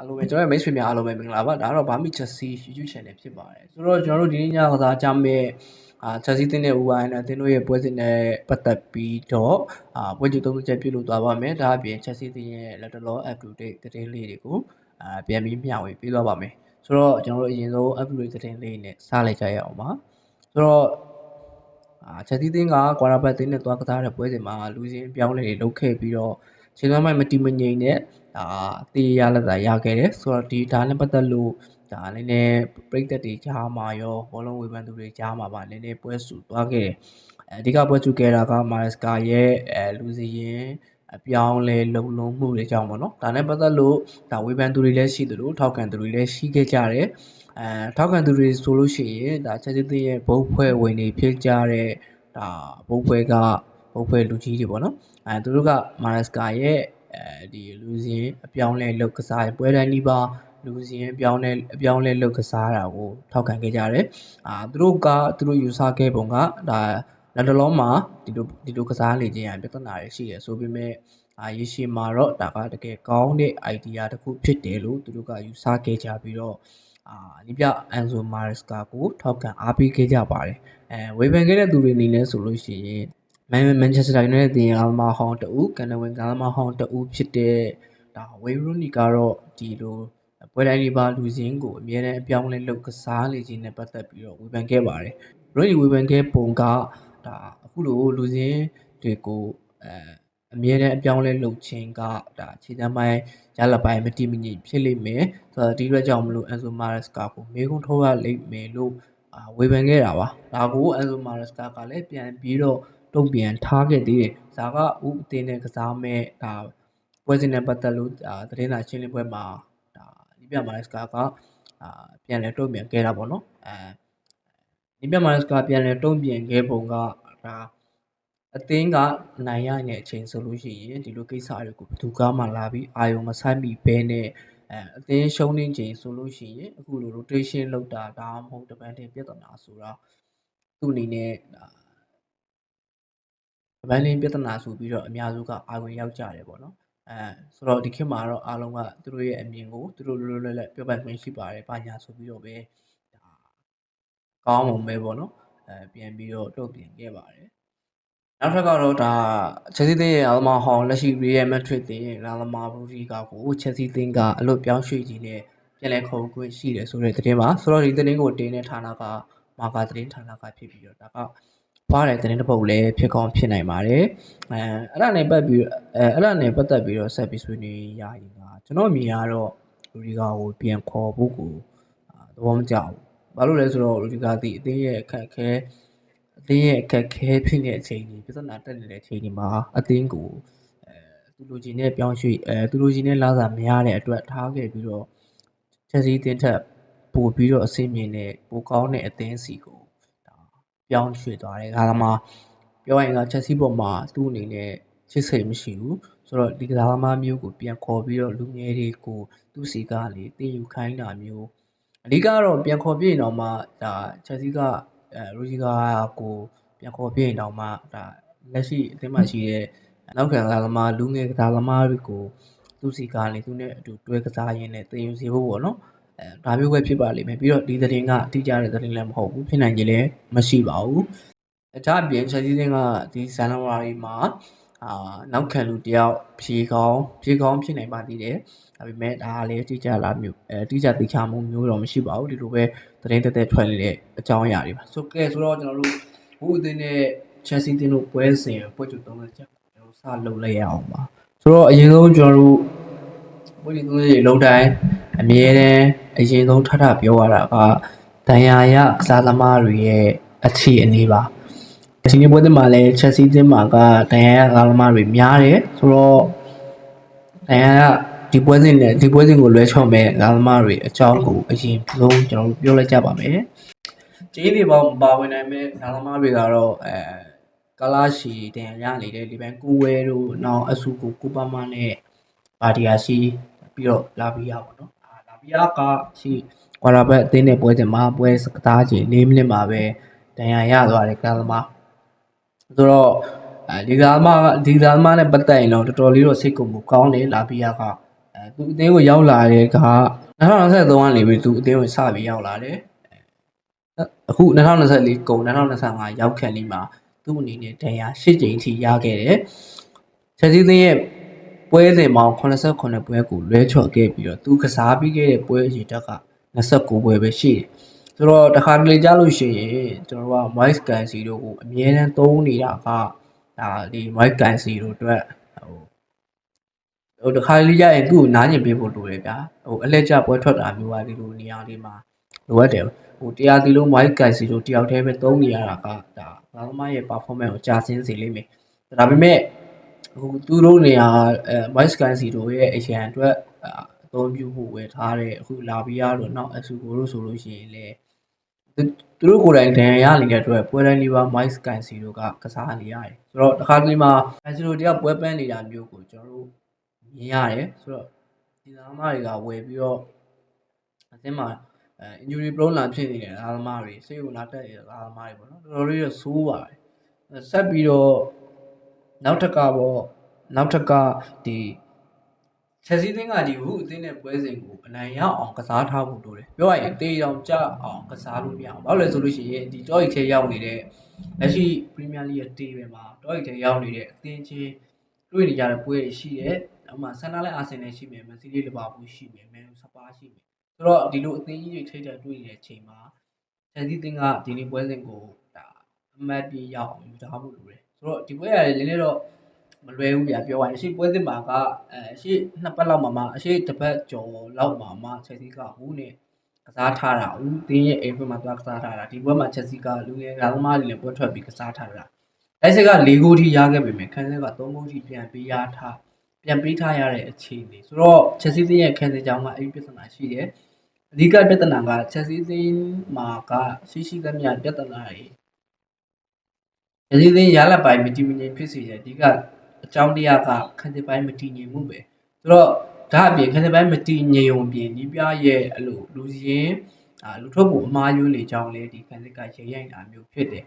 အားလုံးပဲကျွန်တော်ရဲ့မိတ်ဆွေများအားလုံးပဲမင်္ဂလာပါဒါကတော့ဘာမီချက်စီ YouTube channel ဖြစ်ပါတယ်ဆိုတော့ကျွန်တော်တို့ဒီနေ့ညကစားကြမဲ့အာချက်စီတင်းတဲ့ဦးဝိုင်းနဲ့တင်းတို့ရဲ့ပွဲစဉ်နဲ့ပတ်သက်ပြီးတော့အာပွဲကြည့်သုံးချက်ပြုလုပ်သွားပါမယ်ဒါအပြင်ချက်စီတင်းရဲ့လက်တလော up to date သတင်းလေးတွေကိုအာပြန်ပြီးမျှဝေပေးသွားပါမယ်ဆိုတော့ကျွန်တော်တို့အရင်ဆုံး up to date သတင်းလေးနဲ့စလိုက်ကြရအောင်ပါဆိုတော့အာချက်စီတင်းကကွာရာဘတ်တင်းနဲ့သွားကစားတဲ့ပွဲစဉ်မှာလူစင်းပြောင်းလဲတွေလုပ်ခဲ့ပြီးတော့ ခြေသွမ်းမိုက်မတီမငိမ့်နဲ့ဒါတေးရလက်သာရခဲ့တယ်ဆိုတော့ဒီဒါနဲ့ပတ်သက်လို့ဒါနည်းနည်းပြိသက်တွေကြားမှာရောဘောလုံးဝေဖန်သူတွေကြားမှာပါနည်းနည်းပွဲစုသွားခဲ့တယ်အဓိကပွဲစုခဲ့တာကမာရက်စကာရဲ့အဲလူစီရင်အပြောင်းလဲလုံလုံးမှုတွေကြောင့်ပေါ့နော်ဒါနဲ့ပတ်သက်လို့ဒါဝေဖန်သူတွေလည်းရှိသလိုထောက်ခံသူတွေလည်းရှိခဲ့ကြတယ်အဲထောက်ခံသူတွေဆိုလို့ရှိရင်ဒါချက်ချင်းသေးရဲ့ဘုတ်ဖွဲ့ဝင်တွေဖြစ်ကြတဲ့ဒါဘုတ်ဖွဲ့က ဘုတ်ဖွဲ့လူကြီးတွေပေါ့နော်အဲသူတို့ကမာရက်စကာရဲ့အဲဒီလူစင်အပြောင်းလဲလုတ်ကစားပွဲတိုင်းဒီပါလူစင်အပြောင်းလဲအပြောင်းလဲလုတ်ကစားတာကိုထောက်ခံခဲ့ကြတယ်အာသူတို့ကသူတို့ယူဆခဲ့ပုံကဒါလက်တလုံးမှာဒီလိုဒီလိုကစားနေခြင်းရပြဿနာတွေရှိရဆိုပေမဲ့အာရေရှည်မှာတော့ဒါကတကယ်ကောင်းတဲ့ idea တစ်ခုဖြစ်တယ်လို့သူတို့ကယူဆခဲ့ကြပြီးတော့အာဒီပြအန်ဆိုမာရက်စကာကိုထောက်ခံအားပေးခဲ့ကြပါတယ်အဲဝေဖန်ခဲ့တဲ့သူတွေအနေနဲ့ဆိုလို့ရှိရင် မန်မန်ချက်စတာယူနိုက်တက်တင်အားမဟောင်းတူကန်နဝင်ကားမဟောင်းတူဖြစ်တဲ့ဒါဝေးရိုနီကတော့ဒီလိုပွဲတိုင်းဒီပါလူစင်းကိုအမြဲတမ်းအပြောင်းလဲလုပ်ကစားနေခြင်းနဲ့ပတ်သက်ပြီးတော့ဝေဖန်ခဲ့ပါတယ်ရိုနီဝေဖန်ခဲ့ပုံကဒါအခုလိုလူစင်းတွေကိုအဲအမြဲတမ်းအပြောင်းလဲလုပ်ခြင်းကဒါခြေတမ်းပိုင်းရလပိုင်းမတိမညိဖြစ်လိမ့်မယ်ဆိုတော့ဒီအတွက်ကြောင့်မလို့အန်ဆိုမာရက်စကာကိုမေကွန်းထိုးရလိမ့်မယ်လို့အာဝေဖန်ခဲ့တာပါဒါကိုအန်ဆိုမာရက်စကာကလည်းပြန်ပြီးတော့ တုံ့ပြန်ထားခဲ့သေးတယ်။ဇာကဥအသင်းနဲ့ကစားမဲ့ဒါပွဲစဉ်နဲ့ပတ်သက်လို့ဒါသတင်းစာရှင်းလင်းပွဲမှာဒါဒီပြမာရက်စကာကအာပြန်လဲတုံ့ပြန်ခဲ့တာပေါ့နော်။အဲဒီပြမာရက်စကာပြန်လဲတုံ့ပြန်ခဲ့ပုံကဒါအသင်းကနိုင်ရတဲ့အချိန်ဆိုလို့ရှိရင်ဒီလိုကိစ္စတွေကိုဘယ်သူကမှလာပြီးအာယုံမဆိုင်မိဘဲနဲ့အဲအသင်းရှုံးနေချိန်ဆိုလို့ရှိရင်အခုလို rotation လောက်တာဒါမှမဟုတ်တပန်းတင်ပြဿနာဆိုတော့သူ့အနေနဲ့ ဒါဗန်လင်းပြဿနာဆိုပြီးတော့အများစုက အာရုံရောက်ကြတယ်ပေါ့နော်အဲဆိုတော့ဒီခေတ်မှာတော့အားလုံးကသူတို့ရဲ့အမြင်ကိုသူတို့လွတ်လွတ်လပ်လပ်ပြောပိုင်ခွင့်ရှိပါတယ်ဘာညာဆိုပြီးတော့ပဲဒါကောင်းမှုပဲပေါ့နော်အဲပြန်ပြီးတော့တုတ်ပြန်ခဲ့ပါတယ်နောက်ထပ်ကတော့ဒါချက်စီသင်းရဲ့အလမာဟောင်းလက်ရှိ Real Madrid တင်လာလမာဘူရီကာကိုချက်စီသင်းကအလွတ်ပြောင်းရွှေ့ခြင်းနဲ့ပြန်လည်ခုံခွင့်ရှိတယ်ဆိုတဲ့သတင်းပါဆိုတော့ဒီသတင်းကိုတင်တဲ့ဌာနကမာကာသတင်းဌာနကဖြစ်ပြီးတော့ဒါက ဖွားတဲ့သတင်းတစ်ပုဒ်လည်းဖြစ်ကောင်းဖြစ်နိုင်ပါတယ်အဲအဲ့ဒါနဲ့ပတ်ပြီးအဲအဲ့ဒါနဲ့ပတ်သက်ပြီးတော့ဆက်ပြီးဆွေးနွေးရရင်ကကျွန်တော်မြင်ရတော့လူဒီကာကိုပြန်ခေါ်ဖို့ကိုသဘောမကျဘူးဘာလို့လဲဆိုတော့လူဒီကာဒီအသေးရဲ့အခက်အခဲအသင်းရဲ့အခက်အခဲဖြစ်နေတဲ့အချိန်ကြီးပြဿနာတက်နေတဲ့အချိန်ကြီးမှာအသင်းကိုအဲသူလိုချင်တဲ့ပြောင်းရွှေ့အဲသူလိုချင်တဲ့လာစာမရတဲ့အတွက်ထားခဲ့ပြီးတော့ချက်စီတင်းထက်ပို့ပြီးတော့အဆင့်မြင့်တဲ့ပိုကောင်းတဲ့အသင်းစီကို ပြောင်းရွှေ့သွားတယ်ဒါကမှပြောရရင်ကချက်စီပေါ်မှာသူ့အနေနဲ့ချစ်စိတ်မရှိဘူးဆိုတော့ဒီကစားသမားမျိုးကိုပြန်ခေါ်ပြီးတော့လူငယ်တွေကိုသူ့စီကလေတင်ယူခိုင်းတာမျိုးအဓိကတော့ပြန်ခေါ်ပြရင်တော့မှဒါချက်စီကအဲရိုဂျီကာကိုပြန်ခေါ်ပြရင်တော့မှဒါလက်ရှိအသင်းမှာရှိတဲ့နောက်ခံကစားသမားလူငယ်ကစားသမားတွေကိုသူ့စီကလေသူနဲ့အတူတွဲကစားရင်းနဲ့တင်ယူစေဖို့ပေါ့နော်အဲ ဒါမျိုးပဲဖြစ်ပါလိမ့်မယ်ပြီးတော့ဒီသတင်းကတိကျတဲ့သတင်းလည်းမဟုတ်ဘူးဖြစ်နိုင်ကြလည်းမရှိပါဘူးအကြအပြင်ချက်စီးတင်းကဒီဇန်နဝါရီမှာအာနောက်ခံလူတယောက်ဖြေကောင်းဖြေကောင်းဖြစ်နိုင်ပါသေးတယ်ဒါပေမဲ့ဒါလည်းတိကျလာမျိုးအဲတိကျသိချမှုမျိုးတော့မရှိပါဘူးဒီလိုပဲသတင်းတက်တက်ထွက်နေတဲ့အကြောင်းအရာတွေပါဆိုကဲဆိုတော့ကျွန်တော်တို့ဘူးအသင်းနဲ့ချက်စီးတင်းတို့ပွဲစဉ်ပွဲချုပ်သုံးတဲ့ချက်ကျွန်တော်စလုပ်လိုက်ရအောင်ပါဆိုတော့အရင်ဆုံးကျွန်တော်တို့ပွဲချုပ်သုံးတဲ့လုံးတိုင်း အမြဲတမ်းအရင်ဆုံးထထပြောရတာကဒဏ်ရာရကစားသမားတွေရဲ့အခြေအနေပါအချိန်ကြီးပွဲတင်မှာလဲချက်စီးတင်မှာကဒဏ်ရာရကစားသမားတွေများတယ်ဆိုတော့ဒဏ်ရာရဒီပွဲစဉ်နဲ့ဒီပွဲစဉ်ကိုလွဲချော်မဲ့ကစားသမားတွေအကြောင်းကိုအရင်ဆုံးကျွန်တော်တို့ပြောလိုက်ကြပါမယ်ကျေးဇူးပေါင်းပါဝင်နိုင်မဲ့ကစားသမားတွေကတော့အဲကလာရှီတန်ရနေတဲ့ဒီဘန်ကူဝဲတို့နောက်အဆူကိုကူပါမနဲ့ဘာဒီယာရှိပြီးတော့လာပြီးရပါတော့ ဘီယာကရှိကွာရာဘက်အသင်းနဲ့ပွဲစဉ်မှာပွဲစကားချိန်၄မိနစ်မှာပဲဒဏ်ရာရသွားတယ်ကလမာဆိုတော့အဲဒီကလမာဒီကလမာနဲ့ပတ်သက်ရင်တော့တော်တော်လေးတော့စိတ်ကုန်မှုကောင်းတယ်လာဘီယာကအဲသူအသင်းကိုရောက်လာတဲ့က2023ကနေပြီးသူအသင်းကိုစပြီးရောက်လာတယ်အခု2024ကုန်2025ရောက်ခန့်လေးမှာသူ့အနေနဲ့ဒဏ်ရာ၈ကြိမ်ထိရခဲ့တယ်ချက်စီးသင်းရဲ့ ပွဲစဉ်ပေါင်း89ပွဲကိုလွဲချော်ခဲ့ပြီးတော့သူကစားပြီးခဲ့တဲ့ပွဲအရေတက်က29ပွဲပဲရှိတယ်ဆိုတော့တခါတလေကြားလို့ရှိရင်ကျွန်တော်တို့က Mike Gansi တို့ကိုအမြဲတမ်းသုံးနေတာကဒါဒီ Mike Gansi တို့အတွက်ဟိုဟိုတခါတလေကြားရင်သူ့ကိုနားညင်ပေးဖို့လိုတယ်ဗျာဟိုအလက်ကျပွဲထွက်တာမျိုးပါဒီလိုနေရာလေးမှာလိုအပ်တယ်ဟိုတရားဒီလုံး Mike Gansi တို့တယောက်တည်းပဲသုံးနေရတာကဒါဘာသမားရဲ့ performance ကိုကြာဆင်းစေလိမ့်မယ်ဒါပေမဲ့ ဟိုသူတို့နေရာအဲ Mike Gansi တို့ရဲ့အရန်အတွက်အသုံးပြုဖို့ဝယ်ထားတဲ့အခုလာပြီးရတော့နောက်အဆူကိုလို့ဆိုလို့ရှိရင်လေသူတို့ကိုယ်တိုင်ဒဏ်ရာရနေတဲ့အတွက်ပွဲတိုင်းလေးပါ Mike Gansi တို့ကကစားနေရတယ်ဆိုတော့တခါတလေမှာ Gansi တို့တယောက်ပွဲပန်းနေတာမျိုးကိုကျွန်တော်တို့မြင်ရတယ်ဆိုတော့ဒီသားမတွေကဝယ်ပြီးတော့အသင်းမှာအဲ injury prone လာဖြစ်နေတဲ့သားသမားတွေစိတ်ဝင်လာတက်နေတဲ့သားသမားတွေပေါ့နော်တော်တော်လေးတော့ဆိုးပါတယ်ဆက်ပြီးတော့ နောက်ထပ်ကပေါ့နောက်ထပ်ကဒီချက်စီးသင်းကဒီဟုအသင်းနဲ့ပွဲစဉ်ကိုအနိုင်ရအောင်ကစားထားဖို့လိုတယ်ပြောရရင်တေးရောင်ကြအောင်ကစားလို့မရအောင်ဘာလို့လဲဆိုလို့ရှိရင်ဒီတော့ရီထဲရောက်နေတဲ့လက်ရှိပရီးမီးယားလိရဲ့တေးပဲမှာတော့ရီထဲရောက်နေတဲ့အသင်းချင်းတွေ့နေကြတဲ့ပွဲတွေရှိတယ်ဥပမာဆန်နာလဲအာဆင်နယ်ရှိမယ်မန်စီးလီလီဗာပူးရှိမယ်မန်ယူစပါးရှိမယ်ဆိုတော့ဒီလိုအသင်းကြီးတွေထိတ်တဲ့တွေ့နေတဲ့အချိန်မှာချက်စီးသင်းကဒီနေ့ပွဲစဉ်ကိုဒါအမတ်ပြေရောက်အောင်ယူထားဖို့လိုတယ် ဆိုတော့ဒီပွဲရတယ်နည်းနည်းတော့မလွယ်ဘူးဗျာပြောရရင်အရှိပွဲစဉ်မှာကအဲအရှိနှစ်ပတ်လောက်မှာမှအရှိတစ်ပတ်ကျော်လောက်မှာမှချက်စီကဟိုးနဲ့ကစားထားတာဦးတင်းရဲ့အိမ်ဘက်မှာသွားကစားထားတာဒီပွဲမှာချက်စီကလူငယ်ကသမားတွေနဲ့ပွဲထွက်ပြီးကစားထားတာလက်စစ်က၄ဂိုးထိရခဲ့ပေမဲ့ခန်းစက်က၃ဂိုးထိပြန်ပေးရထားပြန်ပေးထားရတဲ့အခြေအနေဆိုတော့ချက်စီတင်းရဲ့ခန်းစက်ကြောင်းကအဲ့ဒီပြဿနာရှိတယ်အဓိကပြဿနာကချက်စီတင်းမှာကရှိရှိသမျှပြဿနာတွေ ချက်စီတင်းရလက်ပိုင်းမတည်မငြိမ်ဖြစ်စေတဲ့အဓိကအကြောင်းတရားကခန်းစက်ပိုင်းမတည်ငြိမ်မှုပဲဆိုတော့ဒါအပြင်ခန်းစက်ပိုင်းမတည်ငြိမ်ုံပြင်ဒီပြရဲ့အဲ့လိုလူစည်းအာလူထုတ်ဖို့အမားယွန်းနေကြောင်းလေဒီခန်းစက်ကရေရိုက်တာမျိုးဖြစ်တယ်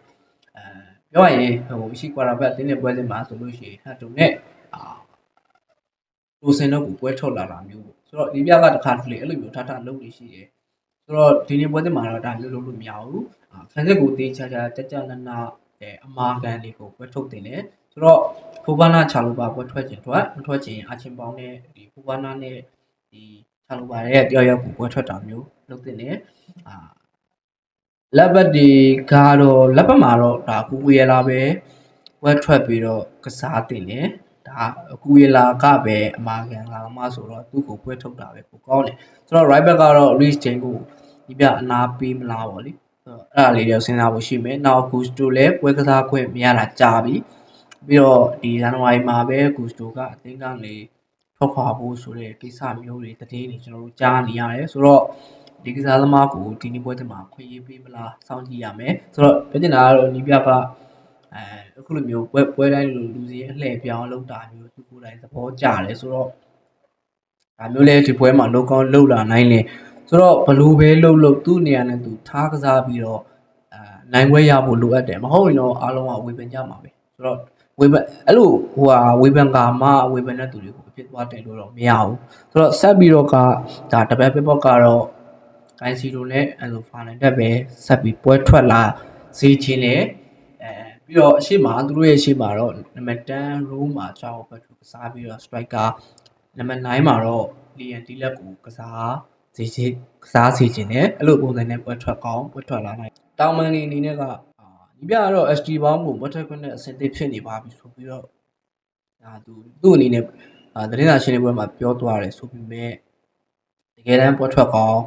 အဲပြောရရင်ဟိုရှိကွာရာဘတ်တင်းတဲ့ပွဲစဉ်မှာဆိုလို့ရှိရင်ဟတ်တုံနဲ့အာလိုစင်တော့ကိုပွဲထုတ်လာတာမျိုးပေါ့ဆိုတော့ဒီပြကတခါတလေအဲ့လိုမျိုးထထလုပ်နေရှိတယ်ဆိုတော့ဒီနေ့ပွဲစဉ်မှာတော့ဒါမျိုးလုပ်လို့မရဘူးခန်းစက်ကိုတေးချာချာကြကြနန အမာကန်လေးကိုပွဲထုတ်တင်တယ်ဆိုတော့ဖိုဘာနာချာလိုပါပွဲထွက်ခြင်းထွက်မထွက်ခြင်းအချင်းပေါင်းနဲ့ဒီဖိုဘာနာနဲ့ဒီချာလိုပါရဲ့တယောက်ယောက်ကိုပွဲထွက်တာမျိုးလုပ်တင်တယ်အာလက်ပတ်ဒီကတော့လက်ပတ်မှာတော့ဒါကူဝေလာပဲဝက်ထွက်ပြီးတော့ကစားတင်တယ်ဒါကူဝေလာကပဲအမာကန်လာမှဆိုတော့သူ့ကိုပွဲထုတ်တာပဲကိုကောင်းတယ်ဆိုတော့ right back ကတော့ reach chain ကိုဒီပြအနာပေးမလားပေါ့လေ အဲ့ဒါလေးတော့စဉ်းစားဖို့ရှိမယ်နောက် Gusto လည်းပွဲကစားခွင့်မရတာကြာပြီပြီးတော့ဒီဇန်နဝါရီမှာပဲ Gusto ကအသင်းကနေထွက်ခွာဖို့ဆိုတဲ့ကိစ္စမျိုးတွေတည်င်းတွေကျွန်တော်တို့ကြားနေရတယ်ဆိုတော့ဒီကစားသမားကိုဒီနေ့ပွဲတင်မှာခွင့်ရေးပေးမလားစောင့်ကြည့်ရမယ်ဆိုတော့ပြောချင်တာကတော့နီးပြကအဲအခုလိုမျိုးပွဲပွဲတိုင်းလိုလူစီအလှည့်ပြောင်းလုပ်တာမျိုးသူကိုယ်တိုင်သဘောကျတယ်ဆိုတော့ဒါမျိုးလဲဒီပွဲမှာလောကောင်းလှုပ်လာနိုင်တယ် ဆိုတော့ဘလူးပဲလှုပ်လှုပ်သူ့နေရာနဲ့သူထားကစားပြီးတော့အဲနိုင်ပွဲရဖို့လိုအပ်တယ်မဟုတ်ရင်တော့အားလုံးကဝေဖန်ကြမှာပဲဆိုတော့ဝေဖန်အဲ့လိုဟိုဟာဝေဖန်ကာမှဝေဖန်တဲ့သူတွေကိုဖြစ်သွားတယ်လို့တော့မရဘူးဆိုတော့ဆက်ပြီးတော့ကဒါတပတ်ပပော့ကတော့ဂိုင်းစီလိုနဲ့အဲ့လိုဖာနိုင်တက်ပဲဆက်ပြီးပွဲထွက်လာစေခြင်းနဲ့အဲပြီးတော့အရှိမသူတို့ရဲ့အရှိမတော့နံပါတ်10 row မှာကြောက်ဘက်ထူကစားပြီးတော့ striker နံပါတ်9မှာတော့လီယန်တီလက်ကိုက စားစီချကစားစီခြင်းနဲ့အဲ့လိုပုံစံနဲ့ပွဲထွက်ကောင်းပွဲထွက်လာနိုင်တောင်မန်နေအနေနဲ့ကဒီပြကတော့ ST ဘောင်းကိုပွဲထွက်ခွင့်နဲ့အဆင်သင့်ဖြစ်နေပါပြီဆိုပြီးတော့ဒါသူသူ့အနေနဲ့အာသတင်းစာရှင်းလင်းပွဲမှာပြောသွားတယ်ဆိုပြီးမဲ့တကယ်တမ်းပွဲထွက်ကောင်း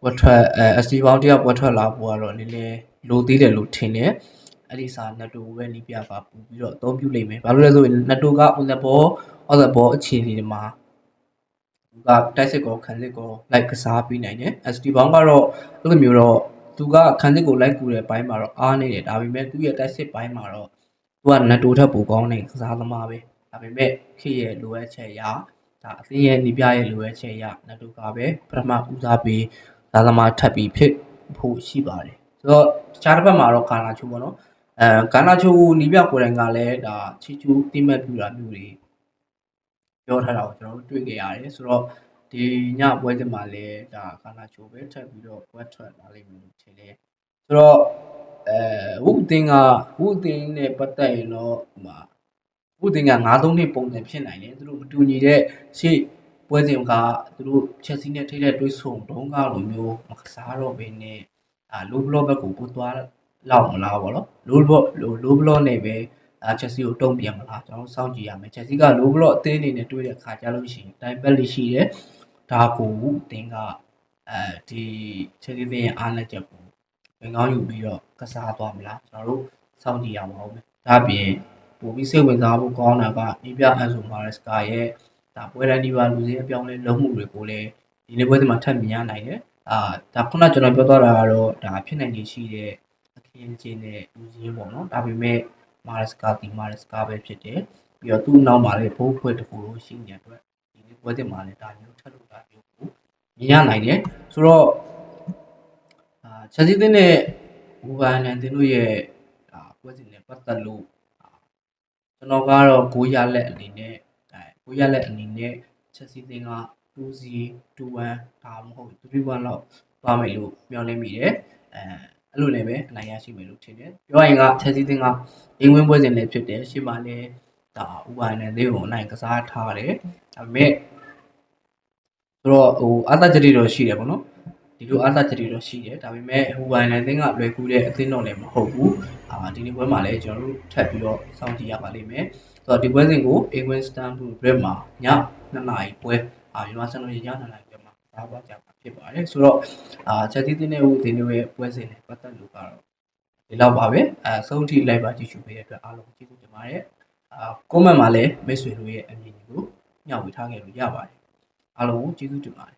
ပွဲထွက်အဲ ST ဘောင်းတယောက်ပွဲထွက်လာဖို့ကတော့နည်းနည်းလိုသေးတယ်လို့ထင်တယ်အဲ့ဒီစာနတ်တူပဲနီးပြပါပူပြီးတော့အသုံးပြုလိမ့်မယ်ဘာလို့လဲဆိုရင်နတ်တူက on the ball on the ball အခြေအနေတွေမှာ သူကတိုက်စစ်ကိုခံစစ်ကိုလိုက်ကစားပြီးနိုင်တယ် ST ဘောင်းကတော့အဲ့လိုမျိုးတော့သူကခံစစ်ကိုလိုက်ကူတဲ့ဘိုင်းမှာတော့အားနေတယ်ဒါပေမဲ့သူ့ရဲ့တိုက်စစ်ဘိုင်းမှာတော့သူကနတ်တူထက်ပိုကောင်းတဲ့ကစားသမားပဲဒါပေမဲ့ခေရဲ့လိုအပ်ချက်ရဒါအသင်းရဲ့နေပြရဲ့လိုအပ်ချက်ရနတ်တူကပဲပထမဦးစားပေးသားသမားထပ်ပြီးဖြစ်ဖို့ရှိပါတယ်ဆိုတော့တခြားတစ်ဖက်မှာတော့ကာလာချိုပေါ့နော်အဲကာနာချိုနီးပြကိုယ်တိုင်ကလည်းဒါချီချူတိမဲ့ပြူတာမျိုးတွေ ပြောထားတာကိုကျွန်တော်တို့တွေ့ခဲ့ရတယ်ဆိုတော့ဒီညပွဲစဉ်မှာလည်းဒါကာနာချိုပဲထပ်ပြီးတော့ပွဲထွက်လာလိမ့်မယ်လို့ထင်တယ်ဆိုတော့အဲဝုတ်တင်ကဝုတ်တင်နဲ့ပတ်သက်ရင်တော့ဟိုမှာဝုတ်တင်က9-3နှစ်ပုံစံဖြစ်နိုင်တယ်သူတို့မတူညီတဲ့ရှေ့ပွဲစဉ်ကသူတို့ချက်စီနဲ့ထိတဲ့တွေးဆုံတုံးကလိုမျိုးမကစားတော့ဘဲနဲ့အာလိုဘလော့ဘက်ကိုပို့သွားလောက်မလားပေါ့နော်လိုဘလော့လိုဘလော့နဲ့ပဲ အာချက်စီကိုတုံ့ပြန်မလားကျွန်တော်စောင့်ကြည့်ရမယ်ချက်စီကလိုဘလော့အသေးအနေနဲ့တွေးတဲ့ခါကြလို့ရှိရင်တိုင်ပက်လေးရှိတယ်ဒါကိုအတင်းကအဲဒီချက်စီတဲ့အားလက်ချက်ကိုဝင်ကောင်းယူပြီးတော့ကစားသွားမလားကျွန်တော်တို့စောင့်ကြည့်ရမှာဟုတ်မယ်ဒါအပြင်ပိုပြီးစိတ်ဝင်စားဖို့ကောင်းတာကအိပြအန်ဆိုမာရက်စကာရဲ့ဒါပွဲတိုင်းဒီပါလူစင်းအပြောင်းလဲလုံးမှုတွေကိုလည်းဒီနေ့ပွဲဒီမှာထပ်မြင်ရနိုင်တယ်အာဒါခုနကျွန်တော်ပြောသွားတာကတော့ဒါဖြစ်နိုင်နေရှိတဲ့အခင်းချင်းတဲ့လူစင်းပေါ့နော်ဒါပေမဲ့ မာရစကာတီမာရစကာပဲဖြစ်တယ်ပြီးတော့သူ့နောက်မှာလည်းဘိုးဖွဲ့တစ်ခုလို့ရှိနေတဲ့အတွက်ဒီနေ့ပွဲတင်မှာလည်းဒါမျိုးထပ်လို့တာမျိုးကိုမြင်ရနိုင်တယ်ဆိုတော့အာချက်စီးတဲ့နဲ့ဘူဗန်နန်တင်တို့ရဲ့ဒါပွဲစဉ်နဲ့ပတ်သက်လို့ကျွန်တော်ကတော့ဂိုးရလက်အနေနဲ့အဲဂိုးရလက်အနေနဲ့ချက်စီးတဲ့က2-0 2-1ဒါမှမဟုတ်3-1လောက်သွားမယ်လို့မျှော်လင့်မိတယ်အဲ အဲ့လိုလည်းပဲအနိုင်ရရှိမယ်လို့ထင်တယ်ပြောရင်ကချက်စီးတဲ့ကအိမ်ဝင်းပွဲစဉ်လည်းဖြစ်တယ်ရှေ့မှာလည်းဒါဥပါနဲ့လေးကိုအနိုင်ကစားထားတယ်ဒါပေမဲ့ဆိုတော့ဟိုအာသာကြတိတော့ရှိတယ်ပေါ့နော်ဒီလိုအာသာကြတိတော့ရှိတယ်ဒါပေမဲ့ဟိုပိုင်းလည်းအသင်းကလွယ်ကူတဲ့အသင်းတော့လည်းမဟုတ်ဘူးအာဒီနေ့ပွဲမှာလည်းကျွန်တော်တို့ထပ်ပြီးတော့စောင့်ကြည့်ရပါလိမ့်မယ်ဆိုတော့ဒီပွဲစဉ်ကိုအိမ်ဝင်းစတန်ဘူဘရက်မှာည2နာရီပွဲအာမြန်မာစံတော်ရည2နာရီပွဲမှာစားပါကြမှာ ဖြစ်ပါတယ်ဆိုတော့အာချက်တီးတင်းတဲ့ဟိုဒီနေ့ရဲ့ပွဲစဉ်နဲ့ပတ်သက်လို့ကတော့ဒီလောက်ပါပဲအဲဆုံးထိ live ပါကြည့်ရှုပေးတဲ့အတွက်အားလုံးကျေးဇူးတင်ပါတယ်အာ comment မှာလည်းမိတ်ဆွေတို့ရဲ့အမြင်တွေကိုညှောက်ဝေထားခဲ့လို့ရပါတယ်အားလုံးကိုကျေးဇူးတင်ပါတယ်